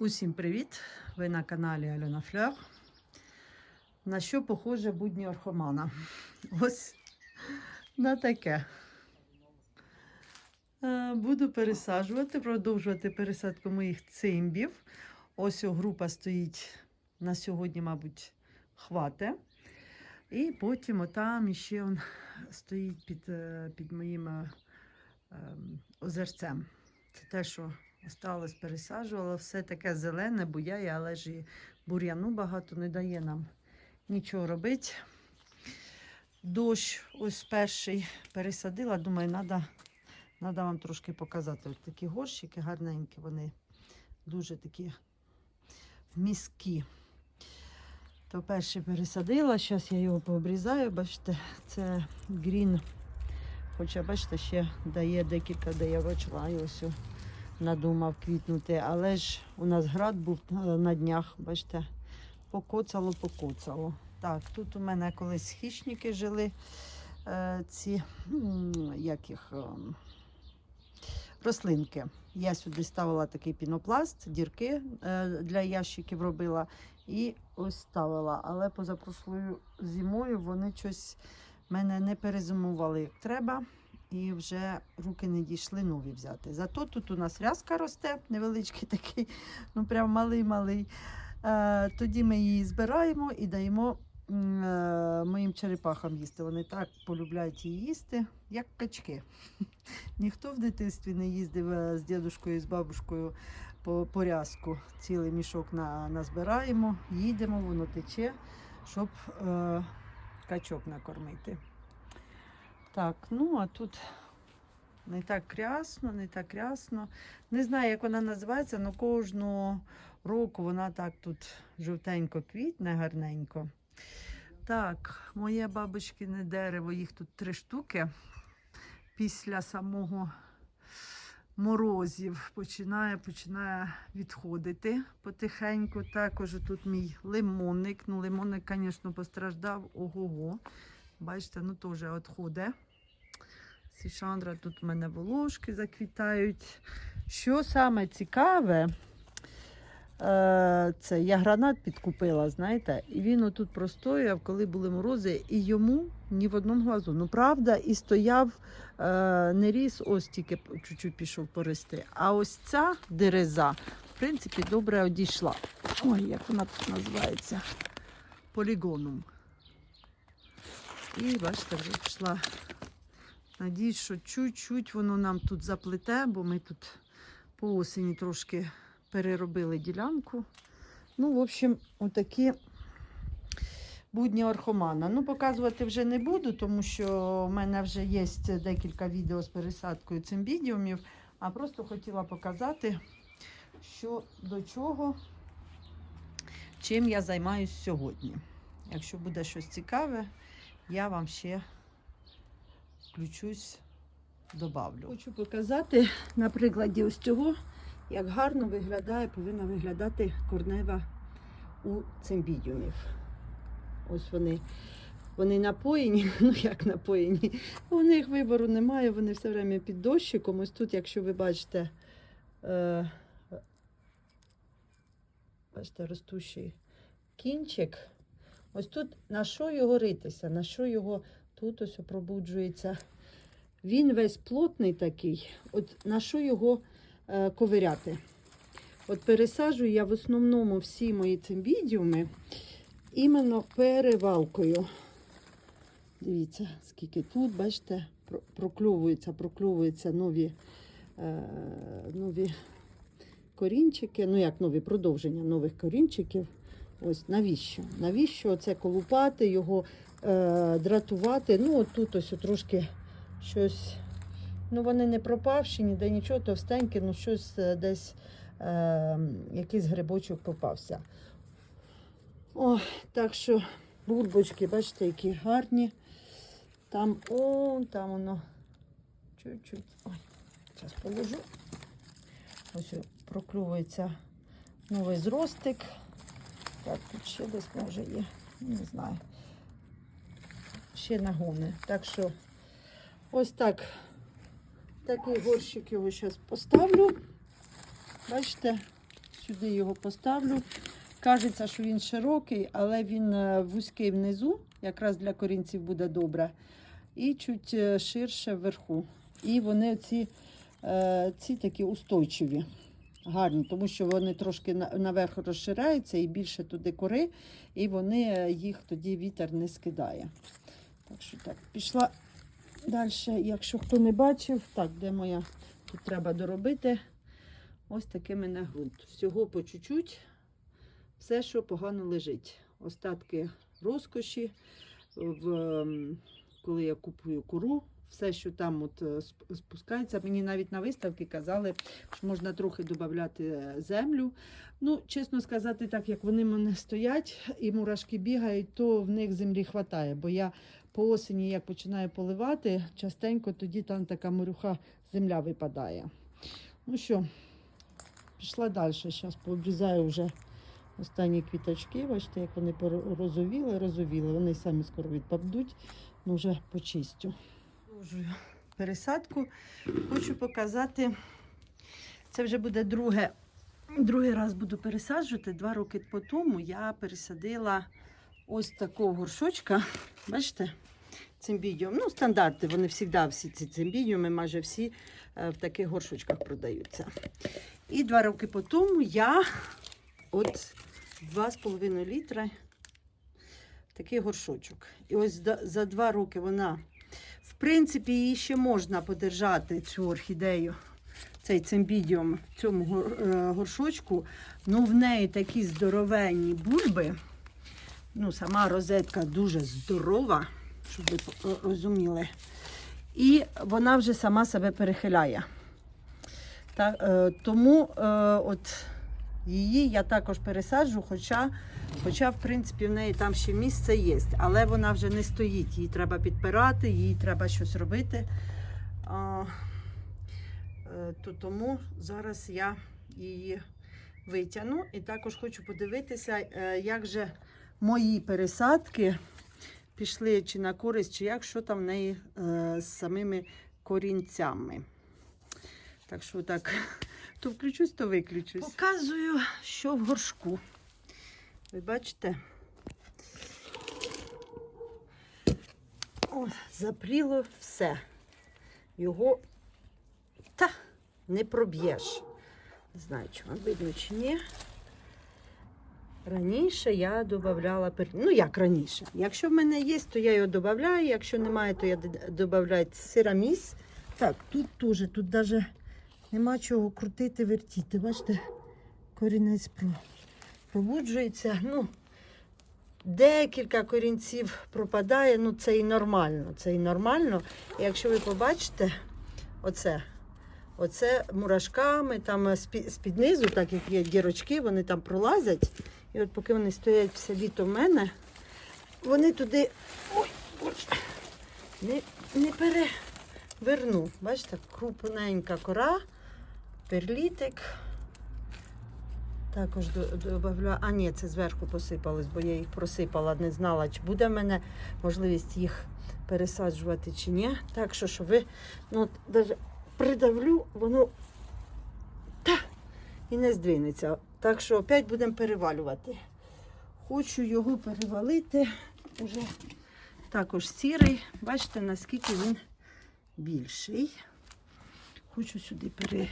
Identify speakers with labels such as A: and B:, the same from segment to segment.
A: Усім привіт! Ви на каналі Альона Флер. На що похоже будні орхомана? Ось на таке. Е, Буду пересаджувати, продовжувати пересадку моїх цимбів. Ось група стоїть на сьогодні, мабуть, хвате. І потім отам іще он стоїть під, е, під моїм е, ем, озерцем. Це те, що осталось, пересаджувала. Все таке зелене, буяє, але ж і бур'яну багато не дає нам нічого робити. Дощ ось перший пересадила. Думаю, треба вам трошки показати. Ось такі горщики гарненькі, вони дуже такі міські. То перший пересадила, зараз я його пообрізаю. Бачите, це грін. Хоча, бачите, ще дає декілька, де я бачила, і ось надумав квітнути. Але ж у нас град був е, на днях, бачите, покоцало, покоцало. Так, тут у мене колись хищники жили. Е, ці, як їх, ем, рослинки. Я сюди ставила такий пінопласт, дірки е, для ящиків робила і ось ставила. Але позапрошлою зимою вони щось мене не перезимували як треба. І вже руки не дійшли нові взяти. Зато тут у нас рязка росте, невеличкий такий, ну прям малий-малий. Е, тоді ми її збираємо і даємо е, моїм черепахам їсти. Вони так полюбляють її їсти, як качки. Ніхто в дитинстві не їздив е, з дідушкою і з бабушкою по, по рязку. Цілий мішок на, назбираємо, їдемо, воно тече, щоб е, качок накормити. Так, ну а тут не так рясно, не так рясно. Не знаю, як вона називається, але кожного року вона так тут жовтенько квітне, гарненько. Так, моє бабочкине дерево, їх тут три штуки. Після самого морозів починає, починає відходити потихеньку. Також тут мій лимонник. Ну, лимонник, звісно, постраждав ого-го. Бачите, ну теж відходить. Сішандра, тут у мене волошки заквітають. Що саме цікаве, е, це я гранат підкупила, знаєте, і він отут простояв, коли були морози, і йому ні в одному глазу. Ну, правда, і стояв, е, не ріс, ось тільки чуть-чуть пішов порости. А ось ця дереза, в принципі, добре одійшла. Ой, як вона тут називається? Полігоном. І бачите, вже пішла. Надіюсь, що чуть-чуть воно нам тут заплете, бо ми тут по осені трошки переробили ділянку. Ну, в общем, отакі будні орхомана. Ну, показувати вже не буду, тому що в мене вже є декілька відео з пересадкою цимбідіумів, а просто хотіла показати, що до чого, чим я займаюся сьогодні. Якщо буде щось цікаве, я вам ще включусь, добавлю. Хочу показати на прикладі ось цього, як гарно виглядає, повинна виглядати корнева у цимбідіумів. Ось вони. Вони напоєні, ну як напоєні, у них вибору немає, вони все время під дощиком. Ось тут, якщо ви бачите, е, бачите, ростущий кінчик. Ось тут на що його ритися, на що його тут ось пробуджується. Він весь плотний такий. От на що його е, ковиряти? От пересаджую я в основному всі мої цимбідіуми іменно перевалкою. Дивіться, скільки тут, бачите, прокльовуються, прокльовуються нові, е, нові корінчики. Ну, як нові продовження нових корінчиків. Ось навіщо? Навіщо це колупати, його е, дратувати? Ну, от тут ось трошки щось. Ну, вони не пропавші, ніде нічого, товстеньке, ну щось е, десь е, якийсь грибочок попався. О, так що бульбочки, бачите, які гарні. Там, о, там воно чуть-чуть. Ой, зараз положу. Ось проклюється новий зростик. Так, тут ще десь може є, не знаю. Ще нагони. Так що ось так. Такий горщик його зараз поставлю. Бачите, сюди його поставлю. Кажеться, що він широкий, але він е, вузький внизу, якраз для корінців буде добре. І чуть е, ширше вверху. І вони ці, е, ці такі устойчиві, гарні, тому що вони трошки наверх розширяються і більше туди кори, і вони їх тоді вітер не скидає. Так що так, пішла далі. Якщо хто не бачив, так, де моя? Тут треба доробити. Ось такий мене ґрунт. Всього по чуть-чуть. Все, що погано лежить. Остатки розкоші, в, ем, коли я купую кору, все, що там от е, спускається. Мені навіть на виставці казали, що можна трохи додати е, землю. Ну, чесно сказати, так як вони мене стоять і мурашки бігають, то в них землі вистачає. Бо я по осені, як починаю поливати, частенько тоді там така морюха земля випадає. Ну що, пішла далі. Зараз пообрізаю вже останні квіточки. Бачите, як вони розовіли, розовіли. Вони самі скоро відпадуть, ну вже почистю. Продовжую пересадку. Хочу показати. Це вже буде друге. Другий раз буду пересаджувати. Два роки по тому я пересадила ось такого горшочка. Бачите? Цимбідіум. Ну, стандарти, вони завжди всі ці цимбідіуми, майже всі е, в таких горшочках продаються. І два роки по тому я от 2,5 літра такий горшочок. І ось за два роки вона, в принципі, її ще можна подержати, цю орхідею, цей цимбідіум в цьому е, горшочку. Ну, в неї такі здоровенні бульби. Ну, сама розетка дуже здорова, щоб ви розуміли. І вона вже сама себе перехиляє. Та, е, тому е, от її я також пересаджу, хоча, хоча, в принципі, в неї там ще місце є, але вона вже не стоїть. Її треба підпирати, їй треба щось робити. А, е, то тому зараз я її витягну. І також хочу подивитися, е, як же мої пересадки пішли чи на користь, чи як, що там в неї е, з самими корінцями. Так що так, то включусь, то виключусь. Показую, що в горшку. Ви бачите? О, запріло все. Його та не проб'єш. Не знаю, чи вам видно чи ні. Раніше я додавала, ну як раніше. Якщо в мене є, то я його додаю. Якщо немає, то я додаю сираміс. Так, тут теж, тут навіть нема чого крутити, вертіти. Бачите, корінець пробуджується. Ну, декілька корінців пропадає, ну це і нормально. Це і нормально. І якщо ви побачите, оце. Оце мурашками, там з-під, з-під низу, так як є дірочки, вони там пролазять. І от поки вони стоять все літо в мене, вони туди ой, ой, не, не переверну. Бачите, крупненька кора, перлітик. Також додаю. А ні, це зверху посипалось, бо я їх просипала, не знала, чи буде в мене можливість їх пересаджувати чи ні. Так що, що ви, ну, даже придавлю, воно і не здвинеться. Так що опять будемо перевалювати. Хочу його перевалити. Уже також сірий. Бачите, наскільки він більший. Хочу сюди пере,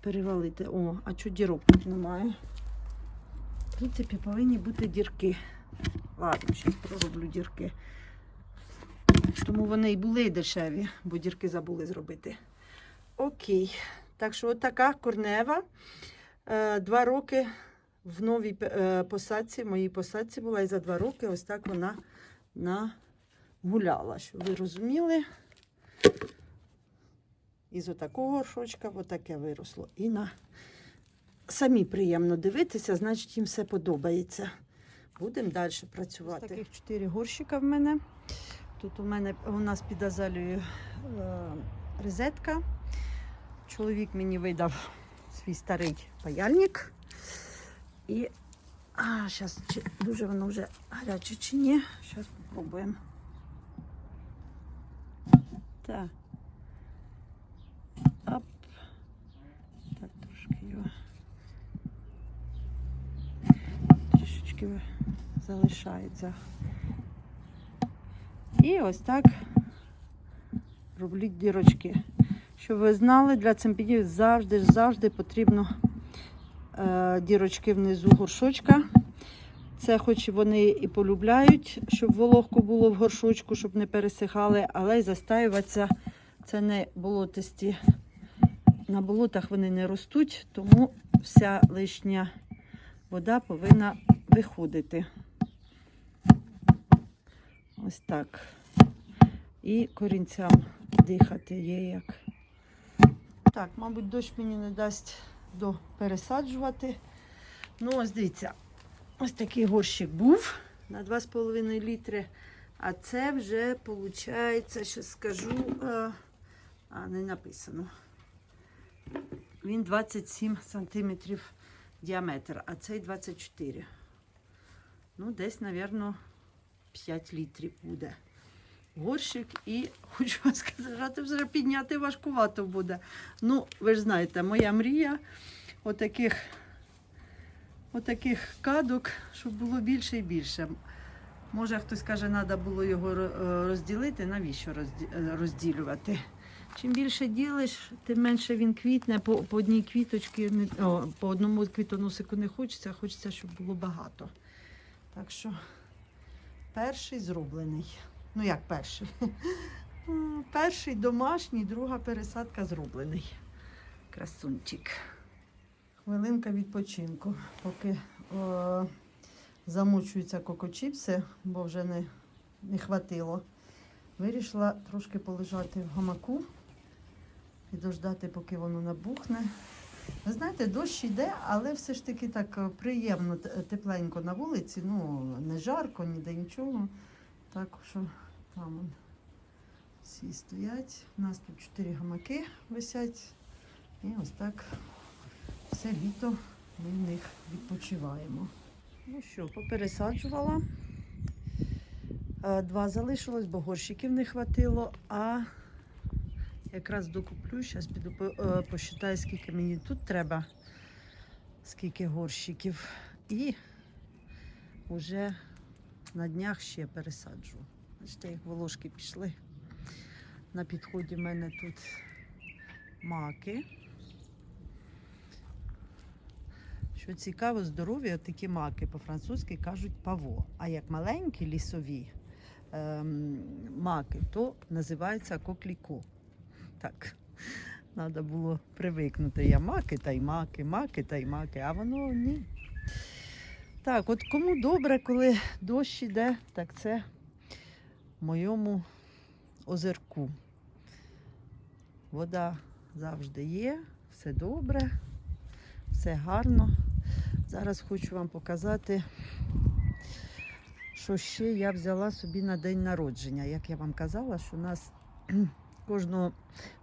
A: перевалити. О, а чого дірок тут немає? В принципі, повинні бути дірки. Ладно, зараз пророблю дірки. Тому вони і були дешеві, бо дірки забули зробити. Окей. Так що от така корнева. Е, Два роки в новій е, посадці, в моїй посадці була, і за два роки ось так вона нагуляла. Щоб ви розуміли, із отакого горшочка отаке виросло. І на самі приємно дивитися, значить їм все подобається. Будемо далі працювати. Таких чотири горщика в мене. Тут у мене у нас під азалією е, розетка. Чоловік мені видав свій старий паяльник. І а, зараз дуже воно вже гаряче чи ні. Зараз спробуємо. Так. Оп. Так, трошки його дірочки залишаються. І ось так роблять дірочки. Щоб ви знали, для цимпідів завжди завжди потрібно е, дірочки внизу горшочка. Це хоч вони і полюбляють, щоб вологко було в горшочку, щоб не пересихали, але й застаюватися це не болотисті. На болотах вони не ростуть, тому вся лишня вода повинна виходити. Ось так. І корінцям дихати є як. Так, мабуть, дощ мені не дасть до пересаджувати. Ну, ось дивіться, ось такий горщик був на 2,5 літри. А це вже виходить, що скажу, е, а не написано. Він 27 сантиметрів діаметр, а цей 24. Ну, десь, мабуть, 5 літрів буде. Горщик і хочу вам сказати, вже підняти важкувато буде. Ну, ви ж знаєте, моя мрія отаких, отаких кадок, щоб було більше і більше. Може, хтось каже, треба було його розділити. Навіщо е, розділювати? Чим більше ділиш, тим менше він квітне. По, по одній квіточці, по одному квітоносику не хочеться, а хочеться, щоб було багато. Так що перший зроблений. Ну як перший? Перший домашній, друга пересадка зроблений. Красунчик. Хвилинка відпочинку, поки о, замочуються кокочіпси, бо вже не, не хватило. Вирішила трошки полежати в гамаку і дождати, поки воно набухне. Ви знаєте, дощ йде, але все ж таки так е, приємно, тепленько на вулиці. Ну, не жарко, ніде нічого. Так що там он, всі стоять. У нас тут чотири гамаки висять. І ось так все літо ми в них відпочиваємо. Ну що, попересаджувала. Е, Два залишилось, бо горщиків не хватило, а якраз докуплю. Зараз піду е, посчитаю, скільки мені тут треба, скільки горщиків. І вже на днях ще пересаджу. Бачите, як волошки пішли. На підході в мене тут маки. Що цікаво, здорові, от такі маки по-французьки кажуть паво. А як маленькі лісові ем, маки, то називаються кокліко. Так, треба було привикнути. Я маки та й маки, маки та й маки, а воно ні. Так, от кому добре, коли дощ іде, так це моєму озерку. Вода завжди є, все добре, все гарно. Зараз хочу вам показати, що ще я взяла собі на день народження. Як я вам казала, що у нас кожного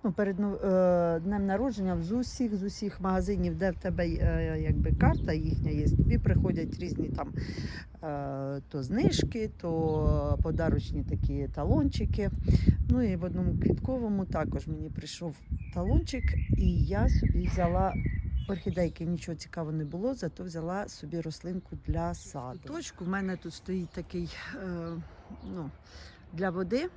A: ну, перед е, днем народження з усіх з усіх магазинів, де в тебе е, якби карта їхня є, тобі приходять різні там е, то знижки, то подарочні такі талончики. Ну і в одному квітковому також мені прийшов талончик, і я собі взяла орхідейки, нічого цікавого не було, зато взяла собі рослинку для саду. Точку в мене тут стоїть такий е, ну, для води.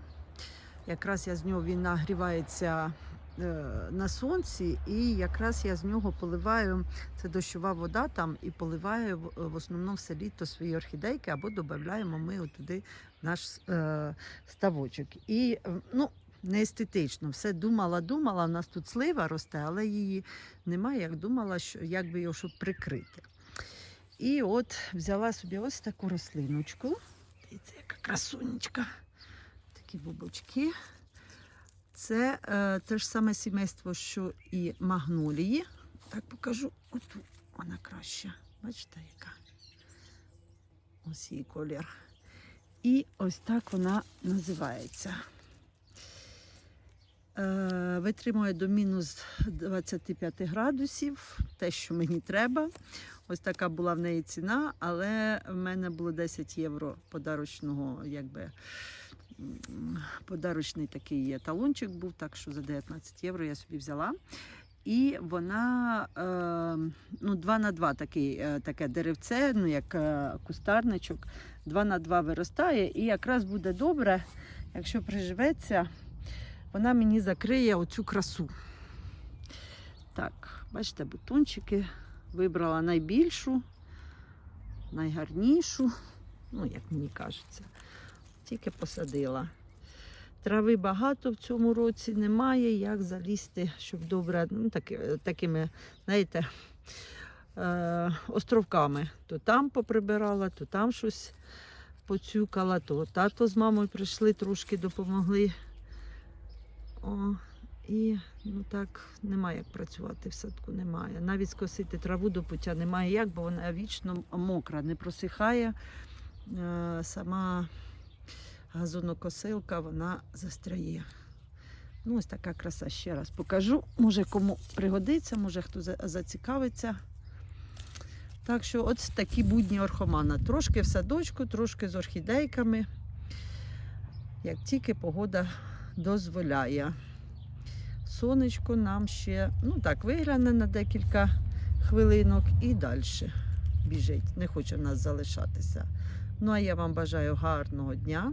A: Якраз я з нього він нагрівається е, на сонці, і якраз я з нього поливаю, це дощова вода там, і поливаю в, основному все літо свої орхідейки, або додаємо ми туди наш е, ставочок. І е, ну, не естетично. Все думала, думала. У нас тут слива росте, але її немає. Як думала, що як би його щоб прикрити. І от взяла собі ось таку рослиночку. Дивіться, яка красунечка. Такі бубочки. Це е, те ж саме сімейство, що і магнолії. Так покажу. Оту вона краща. Бачите, яка? Ось її колір. І ось так вона називається. Е, витримує до мінус 25 градусів, те, що мені треба. Ось така була в неї ціна, але в мене було 10 євро подарочного, якби подарочний такий талончик був, так що за 19 євро я собі взяла. І вона е, ну, 2 на 2 такий, е, таке деревце, ну як е, кустарничок, 2 на 2 виростає. І якраз буде добре, якщо приживеться, вона мені закриє оцю красу. Так, бачите, бутончики. Вибрала найбільшу, найгарнішу, ну, як мені кажеться, тільки посадила. Трави багато в цьому році немає, як залізти, щоб добре, ну, таки, такими, знаєте, е, островками. То там поприбирала, то там щось поцюкала, то тато з мамою прийшли, трошки допомогли. О, і ну так немає як працювати в садку, немає. Навіть скосити траву до пуття немає як, бо вона вічно мокра, не просихає. Е, Сама газонокосилка вона застряє. Ну, ось така краса ще раз покажу. Може, кому пригодиться, може хто зацікавиться. Так що, ось такі будні орхомана. Трошки в садочку, трошки з орхідейками. Як тільки погода дозволяє. Сонечко нам ще, ну так, вигляне на декілька хвилинок і далі біжить. Не хоче в нас залишатися. Ну а я вам бажаю гарного дня.